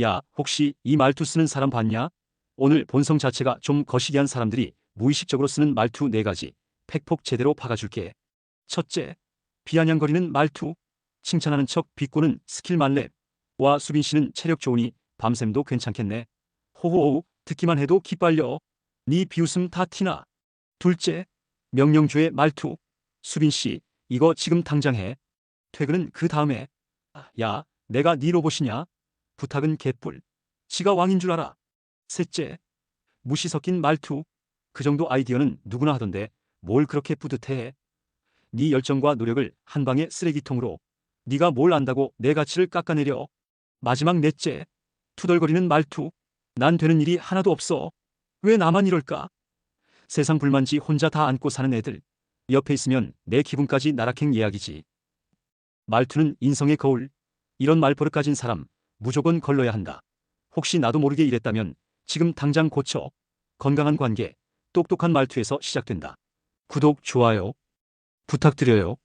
야, 혹시 이 말투 쓰는 사람 봤냐? 오늘 본성 자체가 좀 거시기한 사람들이 무의식적으로 쓰는 말투 네 가지 팩폭 제대로 박아줄게. 첫째, 비아냥거리는 말투. 칭찬하는 척 비꼬는 스킬 만렙. 와 수빈 씨는 체력 좋으니 밤샘도 괜찮겠네. 호호호 듣기만 해도 기빨려. 네 비웃음 다 티나. 둘째, 명령조의 말투. 수빈 씨, 이거 지금 당장 해. 퇴근은 그 다음에. 야, 내가 네 로봇이냐? 부탁은 개뿔. 지가 왕인 줄 알아. 셋째, 무시 섞인 말투. 그 정도 아이디어는 누구나 하던데 뭘 그렇게 뿌듯해? 네 열정과 노력을 한 방에 쓰레기통으로. 네가 뭘 안다고 내 가치를 깎아내려. 마지막 넷째, 투덜거리는 말투. 난 되는 일이 하나도 없어. 왜 나만 이럴까? 세상 불만지 혼자 다 안고 사는 애들. 옆에 있으면 내 기분까지 나락행 예약이지. 말투는 인성의 거울. 이런 말버릇 가진 사람 무조건 걸러야 한다. 혹시 나도 모르게 이랬다면 지금 당장 고쳐. 건강한 관계, 똑똑한 말투에서 시작된다. 구독, 좋아요 부탁드려요.